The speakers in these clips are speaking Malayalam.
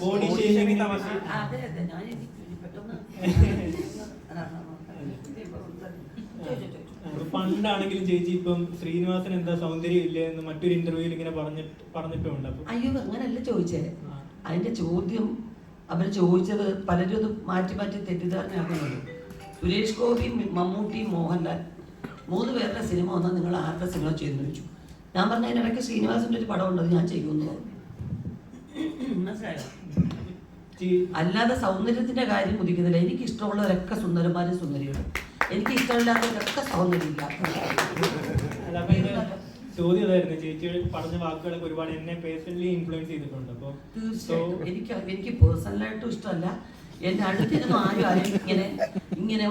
ബോഡി ഷേമിംഗ് തമാശ. പണ്ടാണെങ്കിലും ചേച്ചി ഇപ്പം ശ്രീനിവാസൻ എന്താ സൗന്ദര്യം ഇല്ലേ എന്ന് മറ്റൊരു ഇന്റർവ്യൂവിൽ ഇങ്ങനെ പറഞ്ഞിട്ട് പറഞ്ഞിട്ടുണ്ട് അയ്യോ അങ്ങനല്ല ചോദിച്ചേ അതിന്റെ ചോദ്യം അവർ ചോദിച്ചത് പലരും അത് മാറ്റി മാറ്റി തെറ്റിദ്ധാരണയാക്കുന്നത് സുരേഷ് ഗോപി മമ്മൂട്ടിയും മമ്മൂട്ടി മോഹൻലാൽ മൂന്ന് പേരുടെ സിനിമ വന്നാൽ നിങ്ങൾ ആരുടെ സിനിമ ചെയ്യുന്നു ചോദിച്ചു ഞാൻ പറഞ്ഞ അതിനിടയ്ക്ക് ശ്രീനിവാസിന്റെ ഒരു പടം ഉണ്ടത് ഞാൻ ചെയ്യുമെന്ന് മനസ്സിലായോ? അല്ലാതെ സൗന്ദര്യത്തിന്റെ കാര്യം ഉദിക്കുന്നില്ല. എനിക്ക് ഇഷ്ടമുള്ളവരൊക്കെ സുന്ദരന്മാരും സുന്ദരികളും. എനിക്ക് ഇഷ്ടമില്ലാത്തവരൊക്കെ സൗന്ദര്യമില്ല ചോദ്യം അതായിരുന്നു ചേച്ചി പറഞ്ഞ വാക്കുകളൊക്കെ ഒരുപാട് എന്നെ പേഴ്സണലി ഇൻഫ്ലുവൻസ് ചെയ്തിട്ടുണ്ട്. അപ്പോൾ തീർച്ചയായിട്ടും. എനിക്ക് എനിക്ക് പേഴ്സണലായിട്ടും ഇഷ്ടമല്ല. എന്റെ അടുത്തിരുന്നു ആരും ആരും ഇങ്ങനെ ഇങ്ങനെ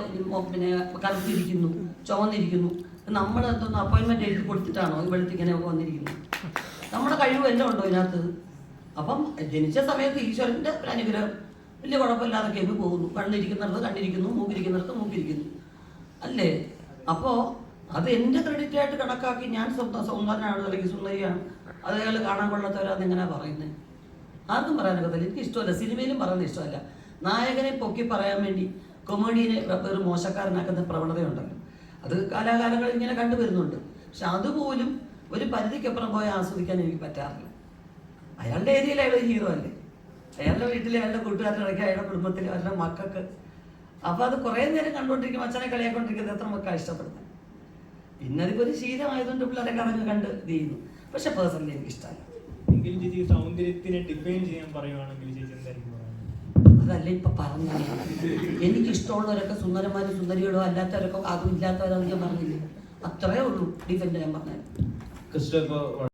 പിന്നെ കറുത്തിരിക്കുന്നു ചുവന്നിരിക്കുന്നു നമ്മൾ എന്തോന്ന് അപ്പോയിന്റ്മെന്റ് എഴുതി കൊടുത്തിട്ടാണോ? ഇവിടുത്തെ ഇങ്ങനെ വന്നിരിക്കുന്നത്. നമ്മുടെ കഴിവ് എല്ലാം ഉണ്ടോ ഇതിനകത്ത്? അപ്പം ജനിച്ച സമയത്ത് ഈശ്വരന്റെ ഒരു അനുഗ്രഹം. വലിയ കുഴപ്പമില്ലാതെ അങ്ങ് പോകുന്നു. കണ്ണിരിക്കുന്നിടത്ത് കണ്ണിരിക്കുന്നു മൂക്കിരിക്കുന്നിടത്ത് മൂക്കിരിക്കുന്നു. അല്ലേ? അപ്പോ അത് എന്റെ ക്രെഡിറ്റ് ആയിട്ട് കണക്കാക്കി ഞാൻ സ്വന്തം സൗന്ദര്യനാണ് അല്ലെങ്കിൽ സുന്ദരിയാണ്. അത് അയാൾ കാണാൻ കൊള്ളാത്തവരാന്ന് എങ്ങനെയാ പറയുന്നത് ആർക്കും പറയാനൊക്കത്തില്ല എനിക്ക് ഇഷ്ടമല്ല. സിനിമയിലും പറയുന്നത് ഇഷ്ടമല്ല. നായകനെ പൊക്കി പറയാൻ വേണ്ടി കൊമേഡിയനെ ഒരു മോശക്കാരനാക്കുന്ന പ്രവണതയുണ്ടല്ലോ. അത് കാലാകാലങ്ങളിൽ ഇങ്ങനെ കണ്ടുവരുന്നുണ്ട് പക്ഷെ അതുപോലും ഒരു പരിധിക്കപ്പുറം പോയി ആസ്വദിക്കാൻ എനിക്ക് പറ്റാറില്ല. അയാളുടെ ഏരിയയിൽ അയാൾ ഹീറോ അല്ലേ? അയാളുടെ വീട്ടിൽ അയാളുടെ കൂട്ടുകാരുടെ അയാളുടെ കുടുംബത്തിൽ അവരുടെ മക്കൾക്ക്. അപ്പൊ അത് കുറേ നേരം കണ്ടുകൊണ്ടിരിക്കും അച്ഛനെ കളിയാക്കൊണ്ടിരിക്കുന്നത് എത്ര മക്കൾ ഇഷ്ടപ്പെടുന്നത് പിന്നെ ഒരു ശീലമായതുകൊണ്ട് പിള്ളേരൊക്കെ അതങ്ങ് കണ്ട് ഇത് ചെയ്യുന്നു. പക്ഷെ പേഴ്സണലി എനിക്ക് ഇഷ്ടമല്ല എങ്കിലും ചേച്ചി സൗന്ദര്യത്തിനെ ഡിഫൈൻ ചെയ്യാൻ പറയുവാണെങ്കിൽ ചേച്ചി എന്തായിരിക്കും? അതല്ല ഇപ്പൊ പറഞ്ഞത്? എനിക്ക് ഇഷ്ടമുള്ളവരൊക്കെ സുന്ദരന്മാരും സുന്ദരികളോ അല്ലാത്തവരൊക്കെ അതും ഇല്ലാത്തവരാണെന്ന് ഞാൻ പറഞ്ഞില്ലേ? അത്രേ ഉള്ളൂ ഡിഫൻഡ് ഞാൻ പറഞ്ഞത്.